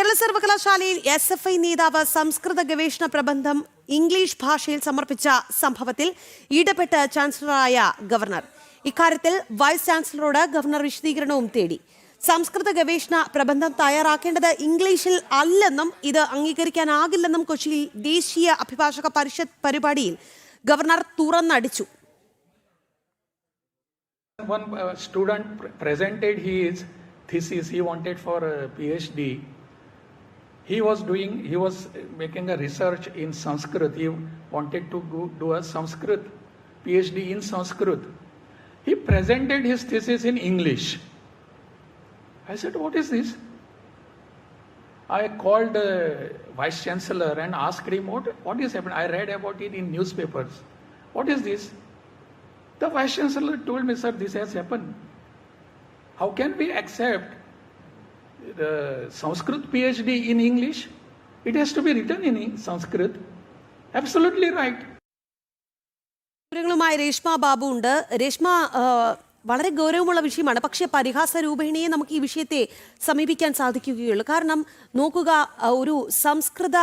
കേരള സർവകലാശാലയിൽ S F I നേതാവ് സംസ്കൃത ഗവേഷണ പ്രബന്ധം ഇംഗ്ലീഷ് ഭാഷയിൽ സമർപ്പിച്ച സംഭവത്തിൽ ഇടപെട്ട ചാൻസലറായ ഗവർണർ. ഇക്കാര്യത്തിൽ വൈസ് ചാൻസലറോട് ഗവർണർ വിശദീകരണവും തേടി. സംസ്കൃത ഗവേഷണ പ്രബന്ധം തയ്യാറാക്കേണ്ടത് ഇംഗ്ലീഷിൽ അല്ലെന്നും ഇത് അംഗീകരിക്കാനാകില്ലെന്നും കൊച്ചിയിൽ ദേശീയ അഭിഭാഷക പരിഷത്ത് പരിപാടിയിൽ ഗവർണർ തുറന്നടിച്ചു. One uh, student pr- presented his thesis he wanted for a PhD. He was doing, he was making a research in Sanskrit. He wanted to go, do a Sanskrit PhD in Sanskrit. He presented his thesis in English. I said, What is this? I called uh, Vice Chancellor and asked him, what, what is happening? I read about it in newspapers. What is this? The Vice Chancellor told me, Sir, this has happened. How can we accept the Sanskrit PhD in English? It has to be written in Sanskrit. Absolutely right. വിവരങ്ങളുമായി രേഷ്മ ബാബു ഉണ്ട് രേഷ്മ വളരെ ഗൗരവമുള്ള വിഷയമാണ് പക്ഷേ പരിഹാസ രൂപേണയെ നമുക്ക് ഈ വിഷയത്തെ സമീപിക്കാൻ സാധിക്കുകയുള്ളൂ കാരണം നോക്കുക ഒരു സംസ്കൃത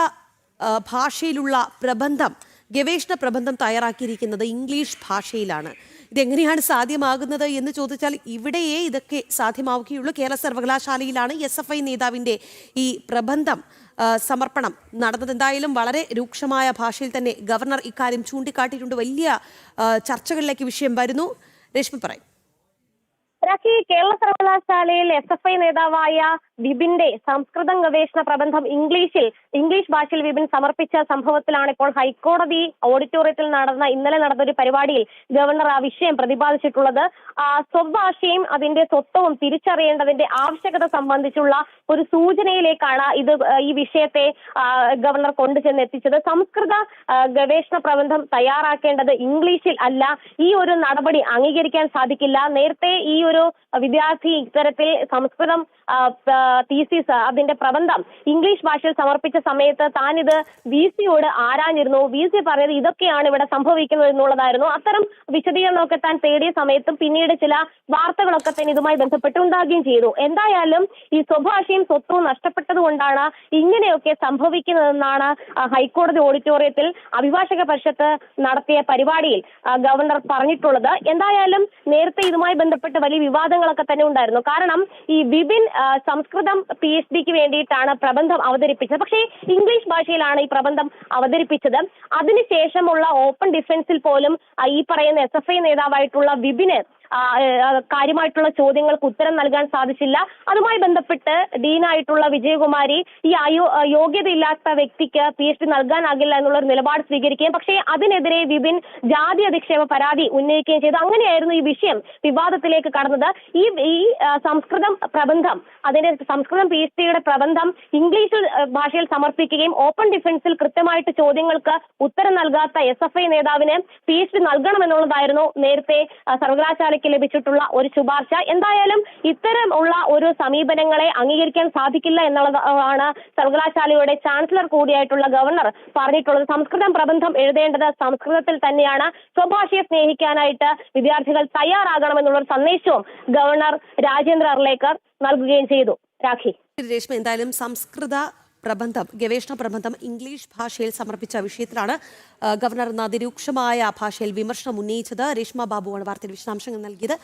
ഭാഷയിലുള്ള പ്രബന്ധം ഗവേഷണ പ്രബന്ധം തയ്യാറാക്കിയിരിക്കുന്നത് ഇംഗ്ലീഷ് ഭാഷയിലാണ് ഇതെങ്ങനെയാണ് സാധ്യമാകുന്നത് എന്ന് ചോദിച്ചാൽ ഇവിടെയേ ഇതൊക്കെ സാധ്യമാവുകയുള്ളൂ. കേരള സർവകലാശാലയിലാണ് എസ് എഫ് ഐ നേതാവിന്റെ ഈ പ്രബന്ധം സമർപ്പണം നടന്നത്. എന്തായാലും വളരെ രൂക്ഷമായ ഭാഷയിൽ തന്നെ ഗവർണർ ഇക്കാര്യം ചൂണ്ടിക്കാട്ടിയിട്ടുണ്ട്. വലിയ ചർച്ചകളിലേക്ക് വിഷയം വരുന്നു. രശ്മി പറയും. രാഖി കേരള സർവകലാശാലയിൽ എസ് എഫ് ഐ നേതാവായ വിപിന്റെ സംസ്കൃതം ഗവേഷണ പ്രബന്ധം ഇംഗ്ലീഷിൽ ഇംഗ്ലീഷ് ഭാഷയിൽ വിപിൻ സമർപ്പിച്ച സംഭവത്തിലാണ് ഇപ്പോൾ ഹൈക്കോടതി ഓഡിറ്റോറിയത്തിൽ നടന്ന ഇന്നലെ നടന്ന ഒരു പരിപാടിയിൽ ഗവർണർ ആ വിഷയം പ്രതിപാദിച്ചിട്ടുള്ളത്. സ്വഭാഷയും അതിന്റെ സ്വത്വവും തിരിച്ചറിയേണ്ടതിന്റെ ആവശ്യകത സംബന്ധിച്ചുള്ള ഒരു സൂചനയിലേക്കാണ് ഇത് ഈ വിഷയത്തെ ഗവർണർ കൊണ്ടുചെന്ന് എത്തിച്ചത് സംസ്കൃത ഗവേഷണ പ്രബന്ധം തയ്യാറാക്കേണ്ടത് ഇംഗ്ലീഷിൽ അല്ല. ഈ ഒരു നടപടി അംഗീകരിക്കാൻ സാധിക്കില്ല. നേരത്തെ ഈ ഒരു വിദ്യാർത്ഥി ഇത്തരത്തിൽ സംസ്കൃതം തീസിസ് അതിന്റെ പ്രബന്ധം ഇംഗ്ലീഷ് ഭാഷയിൽ സമർപ്പിച്ച സമയത്ത് താൻ ഇത് വി സിയോട് ആരാഞ്ഞിരുന്നു? വി സി പറഞ്ഞത് ഇതൊക്കെയാണ് ഇവിടെ സംഭവിക്കുന്നത് എന്നുള്ളതായിരുന്നു. അത്തരം വിശദീകരണമൊക്കെ താൻ തേടിയ സമയത്തും പിന്നീട് ചില വാർത്തകളൊക്കെ തന്നെ ഇതുമായി ബന്ധപ്പെട്ട് ഉണ്ടാകുകയും ചെയ്തു. എന്തായാലും ഈ സ്വഭാഷയും സ്വത്വവും നഷ്ടപ്പെട്ടത് കൊണ്ടാണ് ഇങ്ങനെയൊക്കെ സംഭവിക്കുന്നതെന്നാണ് ഹൈക്കോടതി ഓഡിറ്റോറിയത്തിൽ അഭിഭാഷക പരിഷത്ത് നടത്തിയ പരിപാടിയിൽ ഗവർണർ പറഞ്ഞിട്ടുള്ളത്. എന്തായാലും നേരത്തെ ഇതുമായി ബന്ധപ്പെട്ട് വലിയ വിവാദങ്ങളൊക്കെ തന്നെ ഉണ്ടായിരുന്നു. കാരണം ഈ വിപിൻ സംസ്കൃതം പി എച്ച് ഡിക്ക് വേണ്ടിയിട്ടാണ് പ്രബന്ധം അവതരിപ്പിച്ചത്. പക്ഷേ ഇംഗ്ലീഷ് ഭാഷയിലാണ് ഈ പ്രബന്ധം അവതരിപ്പിച്ചത്. അതിനുശേഷമുള്ള ഓപ്പൺ ഡിഫൻസിൽ പോലും ഈ പറയുന്ന എസ് എഫ് ഐ നേതാവായിട്ടുള്ള വിപിന് കാര്യമായിട്ടുള്ള ചോദ്യങ്ങൾക്ക് ഉത്തരം നൽകാൻ സാധിച്ചില്ല. അതുമായി ബന്ധപ്പെട്ട് ഡീനായിട്ടുള്ള വിജയകുമാരി ഈ അയോ യോഗ്യതയില്ലാത്ത വ്യക്തിക്ക് പി എച്ച് ഡി നൽകാനാകില്ല എന്നുള്ള ഒരു നിലപാട് സ്വീകരിക്കുകയും പക്ഷേ അതിനെതിരെ വിപിൻ ജാതി അധിക്ഷേപ പരാതി ഉന്നയിക്കുകയും ചെയ്തു. അങ്ങനെയായിരുന്നു ഈ വിഷയം വിവാദത്തിലേക്ക് കടന്നത്. ഈ ഈ സംസ്കൃതം പ്രബന്ധം അതിന്റെ സംസ്കൃതം പി എച്ച് ഡിയുടെ പ്രബന്ധം ഇംഗ്ലീഷ് ഭാഷയിൽ സമർപ്പിക്കുകയും ഓപ്പൺ ഡിഫൻസിൽ കൃത്യമായിട്ട് ചോദ്യങ്ങൾക്ക് ഉത്തരം നൽകാത്ത എസ് എഫ് ഐ നേതാവിന് പി എച്ച് ഡി നൽകണമെന്നുള്ളതായിരുന്നു നേരത്തെ ആ, സർവകലാശാലയ്ക്ക് ലഭിച്ചിട്ടുള്ള ഒരു ശുപാർശ. എന്തായാലും ഇത്തരം ഉള്ള ഒരു സമീപനങ്ങളെ അംഗീകരിക്കാൻ സാധിക്കില്ല എന്നുള്ളതാണ് സർവകലാശാലയുടെ ചാൻസലർ കൂടിയായിട്ടുള്ള ഗവർണർ പറഞ്ഞിട്ടുള്ളത്. സംസ്കൃതം പ്രബന്ധം എഴുതേണ്ടത് സംസ്കൃതത്തിൽ തന്നെയാണ്. സ്വഭാഷയെ സ്നേഹിക്കാനായിട്ട് വിദ്യാർത്ഥികൾ തയ്യാറാകണമെന്നുള്ള സന്ദേശവും ഗവർണർ രാജേന്ദ്ര അർലേക്കർ നൽകുകയും ചെയ്തു. രാഖി. രേഷ്മ എന്തായാലും സംസ്കൃത പ്രബന്ധം ഗവേഷണ പ്രബന്ധം ഇംഗ്ലീഷ് ഭാഷയിൽ സമർപ്പിച്ച വിഷയത്തിലാണ് ഗവർണർ അതിരൂക്ഷമായ ഭാഷയിൽ വിമർശനം ഉന്നയിച്ചത്. രേഷ്മ ബാബുവാണ് വാർത്തയിൽ വിശദാംശങ്ങൾ നൽകിയത്.